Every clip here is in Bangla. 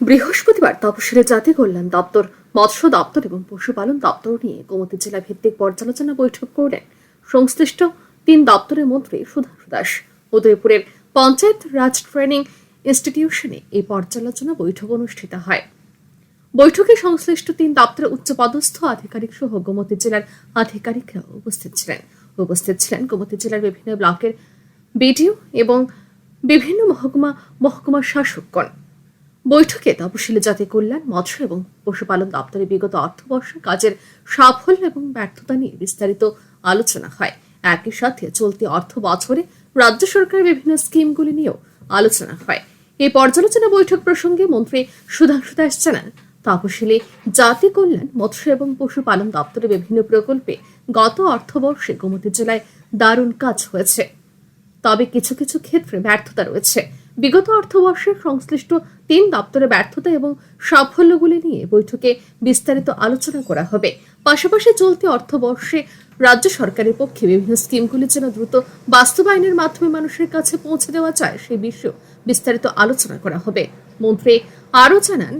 বৃহস্পতিবার তপশিলে জাতি কল্যাণ দপ্তর, মৎস্য দপ্তর এবং পশুপালন দপ্তর নিয়ে গোমতী জেলা ভিত্তিক পর্যালোচনা বৈঠক করলেন সংশ্লিষ্ট তিন দপ্তরের মন্ত্রী সুধাংশু দাস। উদয়পুরের পঞ্চায়েত রাজ ট্রেনিং ইনস্টিটিউশনে এই পর্যালোচনা বৈঠক অনুষ্ঠিত হয়। বৈঠকে সংশ্লিষ্ট তিন দপ্তরের উচ্চপদস্থ আধিকারিক সহ গোমতী জেলার আধিকারিকরা উপস্থিত ছিলেন। উপস্থিত ছিলেন গোমতী জেলার বিভিন্ন ব্লকের বিডিও এবং বিভিন্ন মহকুমা, মহকুমার শাসকগণ। বৈঠকে তপশিলি জাতি কল্যাণ, মৎস্য এবং পশুপালন দপ্তরের বিগত অর্থবর্ষের কাজের সাফল্য এবং ব্যর্থতা নিয়ে বিস্তারিত আলোচনা হয়। একই সাথে চলতি অর্থ বছরে রাজ্য সরকারের বিভিন্ন স্কিমগুলি নিয়েও আলোচনা হয়। এই পর্যালোচনা বৈঠক প্রসঙ্গে মন্ত্রী সুধাংশু দাস জানান, তপশিলি জাতি কল্যাণ, মৎস্য এবং পশুপালন দপ্তরের বিভিন্ন প্রকল্পে গত অর্থবর্ষে গোমতী জেলায় দারুণ কাজ হয়েছে। তবে কিছু কিছু ক্ষেত্রে ব্যর্থতা রয়েছে। বিগত অর্থবর্ষের সংশ্লিষ্ট তিন দপ্তরের ব্যর্থতা এবং সাফল্যগুলি নিয়ে বৈঠকে বিস্তারিত আলোচনা করা হবে। পাশাপাশি চলতি অর্থবর্ষে রাজ্য সরকারের পক্ষে বিভিন্ন স্কিমগুলি যেন দ্রুত বাস্তবায়নের মাধ্যমে মানুষের কাছে পৌঁছে দেওয়া যায় সেই বিষয়ে বিস্তারিত আলোচনা করা হবে। মন্ত্রী আরও জানান,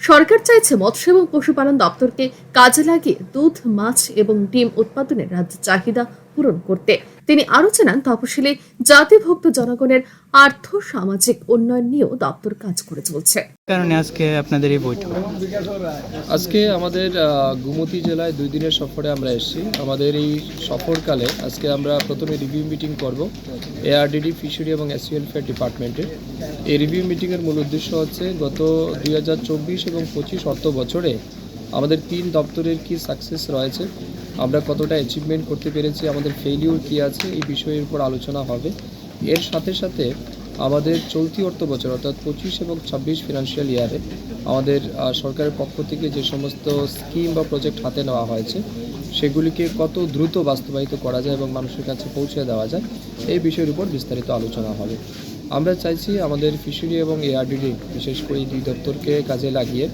সরকার চাইছে মৎস্য এবং পশুপালন দপ্তরকে কাজে লাগিয়ে দুধ, মাছ এবং ডিম উৎপাদনের রাজ্যের চাহিদা পূরণ করতে। তিনি আরও জানান তপশিলি জাতিভুক্ত জনগণের আর্থ সামাজিক উন্নয়ন নিয়েও দপ্তর কাজ করে চলছে। কারণে আজকে আপনাদের এই বৈঠক। আজকে আমাদের গোমতী জেলায় দুই দিনের সফরে আমরা এসেছি। আমাদের এই সফরকালে আজকে আমরা প্রথমে রিভিউ মিটিং করব এআরডিডি ফিশারি এবং এস ওয়েলফেয়ার ডিপার্টমেন্টের এই রিভিউ মিটিংয়ের মূল উদ্দেশ্য হচ্ছে গত দুই হাজার চব্বিশ এবং পঁচিশ অর্থ বছরে আমাদের তিন দপ্তরের কি সাকসেস রয়েছে আমরা কতটা অ্যাচিভমেন্ট করতে পেরেছি, আমাদের ফেলিউর কী আছে, এই বিষয়ের উপর আলোচনা হবে। এর সাথে সাথে আমাদের চলতি অর্থ বছর, অর্থাৎ পঁচিশ এবং ছাব্বিশ ফিনান্সিয়াল ইয়ারে আমাদের সরকারের পক্ষ থেকে যে সমস্ত স্কিম বা প্রজেক্ট হাতে নেওয়া হয়েছে, সেগুলিকে কত দ্রুত বাস্তবায়িত করা যায় এবং মানুষের কাছে পৌঁছে দেওয়া যায়, এই বিষয়ের উপর বিস্তারিত আলোচনা হবে। আমরা চাইছি আমাদের ফিশারি এবং এআরডিডি বিশেষ করে দুই দপ্তরকে কাজে লাগিয়ে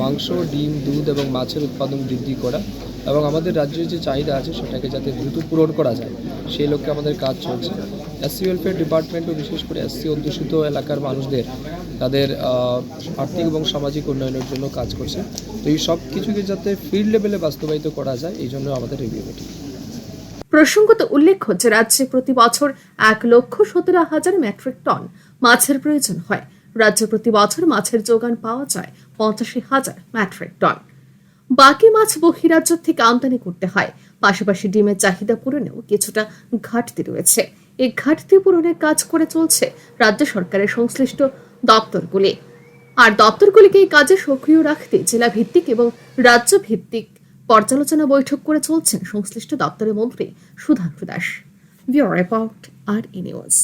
মাংস, ডিম, দুধ এবং মাছের উৎপাদন বৃদ্ধি করা। এবং আমাদের রাজ্যের যে চাহিদা আছে সেটাকে যাতে দ্রুত পূরণ করা যায়, সেই লক্ষ্যে আমাদের কাজ চলছে। এসসি ওয়েলফেয়ার ডিপার্টমেন্টও বিশেষ করে এসসি অধ্যুষিত এলাকার মানুষদের তাদের আর্থিক এবং সামাজিক উন্নয়নের জন্য কাজ করছে। তো এই সব কিছুকে যাতে ফিল্ড লেভেলে বাস্তবায়িত করা যায়, এই জন্য আমাদের রিভিউ মিটিং প্রসঙ্গত উল্লেখ্য যে রাজ্যে প্রতি বছর এক লক্ষ সতেরো হাজার মেট্রিক টন মাছের প্রয়োজন হয়। রাজ্যে প্রতি বছর মাছের যোগান পাওয়া যায় পঁচাশি হাজার মেট্রিক টন। বাকি মাছ বহিরাজ্য থেকে আমদানি করতে হয়। পাশাপাশি ডিমের চাহিদা পূরণেও কিছুটা ঘাটতি রয়েছে। এই ঘাটতি পূরণের কাজ করে চলছে রাজ্য সরকারের সংশ্লিষ্ট দপ্তরগুলি। আর দপ্তরগুলিকে এই কাজে সক্রিয় রাখতে জেলা ভিত্তিক এবং রাজ্য ভিত্তিক পর্যালোচনা বৈঠক করে চলছেন সংশ্লিষ্ট দপ্তরের মন্ত্রী সুধাংশু দাস। রিপোর্ট আর ই নিউজ।